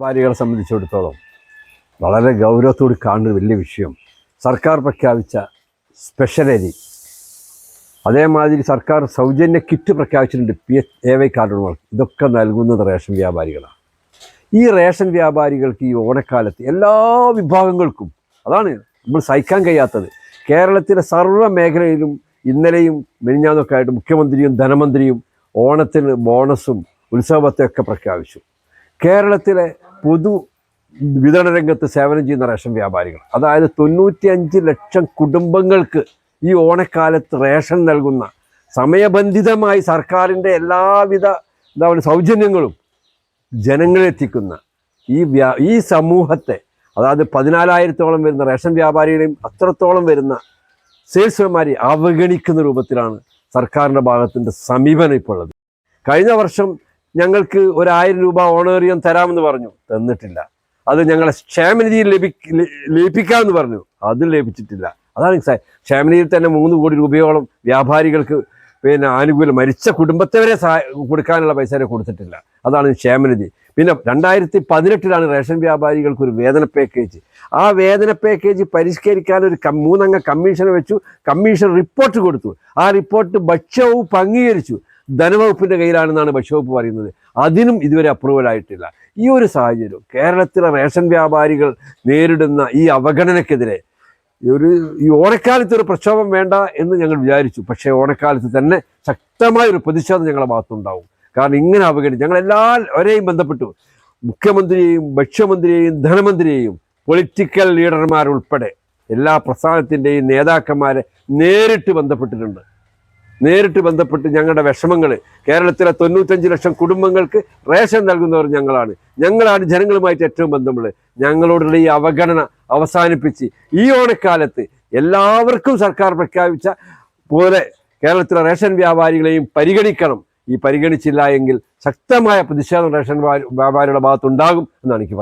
വ്യാപാരികളെ സംബന്ധിച്ചിടത്തോളം വളരെ ഗൗരവത്തോട് കാണുന്ന വലിയ വിഷയം. സർക്കാർ പ്രഖ്യാപിച്ച സ്പെഷ്യൽ അരി. അതേമാതിരി സർക്കാർ സൗജന്യ കിറ്റ് പ്രഖ്യാപിച്ചിട്ടുണ്ട് പി എ വൈ കാർഡുകൾ ഇതൊക്കെ നൽകുന്നത് റേഷൻ വ്യാപാരികളാണ്. ഈ റേഷൻ വ്യാപാരികൾക്ക് ഈ ഓണക്കാലത്ത് എല്ലാ വിഭാഗങ്ങൾക്കും അതാണ് നമ്മൾ സഹിക്കാൻ കഴിയാത്തത്. കേരളത്തിലെ സർവ മേഖലയിലും ഇന്നലെയും മെനിഞ്ഞാന്നൊക്കെ ആയിട്ട് മുഖ്യമന്ത്രിയും ധനമന്ത്രിയും ഓണത്തിന് ബോണസും ഉത്സവത്തെയൊക്കെ പ്രഖ്യാപിച്ചു. കേരളത്തിലെ പൊതു വിതരണ രംഗത്ത് സേവനം ചെയ്യുന്ന റേഷൻ വ്യാപാരികൾ. അതായത് തൊണ്ണൂറ്റിയഞ്ച് ലക്ഷം കുടുംബങ്ങൾക്ക് ഈ ഓണക്കാലത്ത് റേഷൻ നൽകുന്ന സമയബന്ധിതമായി സർക്കാരിന്റെ എല്ലാവിധ എന്താ പറയുക സൗജന്യങ്ങളും ജനങ്ങളെത്തിക്കുന്ന ഈ വ്യാ ഈ സമൂഹത്തെ അതായത് പതിനാലായിരത്തോളം വരുന്ന റേഷൻ വ്യാപാരികളെയും അത്രത്തോളം വരുന്ന സെയിൽസ്മാരെ അവഗണിക്കുന്ന രൂപത്തിലാണ് സർക്കാരിന്റെ ഭാഗത്തിന്റെ സമീപനം ഇപ്പോൾ ഉള്ളത്. കഴിഞ്ഞ വർഷം ഞങ്ങൾക്ക് ഒരായിരം രൂപ ഓണേറിയം തരാമെന്ന് പറഞ്ഞു. തന്നിട്ടില്ല. അത് ഞങ്ങളെ ക്ഷേമനിധിയിൽ ലഭി ലയിപ്പിക്കാമെന്ന് പറഞ്ഞു. അതും ലഭിച്ചിട്ടില്ല അതാണ് ക്ഷേമനിധിയിൽ തന്നെ മൂന്ന് കോടി രൂപയോളം വ്യാപാരികൾക്ക് പിന്നെ ആനുകൂല്യം മരിച്ച കുടുംബത്തെ വരെ കൊടുക്കാനുള്ള പൈസ വരെ കൊടുത്തിട്ടില്ല. അതാണ് ക്ഷേമനിധി. പിന്നെ രണ്ടായിരത്തി പതിനെട്ടിലാണ് റേഷൻ വ്യാപാരികൾക്ക് ഒരു വേതന പാക്കേജ് ആ വേതന പാക്കേജ് പരിഷ്കരിക്കാൻ ഒരു മൂന്നംഗ കമ്മീഷനെ വെച്ചു. കമ്മീഷൻ റിപ്പോർട്ട് കൊടുത്തു. ആ റിപ്പോർട്ട് ഭക്ഷ്യവും അംഗീകരിച്ചു ധനവകുപ്പിന്റെ കയ്യിലാണെന്നാണ് ഭക്ഷ്യവകുപ്പ് പറയുന്നത്. അതിനും ഇതുവരെ അപ്രൂവൽ ആയിട്ടില്ല. ഈ ഒരു സാഹചര്യം കേരളത്തിലെ റേഷൻ വ്യാപാരികൾ നേരിടുന്ന ഈ അവഗണനക്കെതിരെ ഒരു ഈ ഓണക്കാലത്ത് ഒരു പ്രക്ഷോഭം വേണ്ട എന്ന് ഞങ്ങൾ വിചാരിച്ചു. പക്ഷേ ഓണക്കാലത്ത് തന്നെ ശക്തമായ ഒരു പ്രതിഷേധം ഞങ്ങളുടെ ഭാഗത്തുണ്ടാവും. കാരണം ഇങ്ങനെ അവഗണിച്ച് ഞങ്ങൾ എല്ലാവരെയും ബന്ധപ്പെട്ടു. മുഖ്യമന്ത്രിയെയും ഭക്ഷ്യമന്ത്രിയെയും ധനമന്ത്രിയെയും പൊളിറ്റിക്കൽ ലീഡർമാരുൾപ്പെടെ എല്ലാ പ്രസ്ഥാനത്തിന്റെയും നേതാക്കന്മാരെ നേരിട്ട് ബന്ധപ്പെട്ടിട്ടുണ്ട്. നേരിട്ട് ബന്ധപ്പെട്ട് ഞങ്ങളുടെ വിഷമങ്ങൾ കേരളത്തിലെ തൊണ്ണൂറ്റഞ്ച് ലക്ഷം കുടുംബങ്ങൾക്ക് റേഷൻ നൽകുന്നവർ ഞങ്ങളാണ്. ഞങ്ങളാണ് ജനങ്ങളുമായിട്ട് ഏറ്റവും ബന്ധമുള്ളത്. ഞങ്ങളോടുള്ള ഈ അവഗണന അവസാനിപ്പിച്ച് ഈ ഓണക്കാലത്ത് എല്ലാവർക്കും സർക്കാർ പ്രഖ്യാപിച്ച പോലെ കേരളത്തിലെ റേഷൻ വ്യാപാരികളെയും പരിഗണിക്കണം. ഈ പരിഗണിച്ചില്ല എങ്കിൽ ശക്തമായ പ്രതിഷേധം റേഷൻ വ്യാപാരിയുടെ ഭാഗത്തുണ്ടാകും എന്നാണ് എനിക്ക്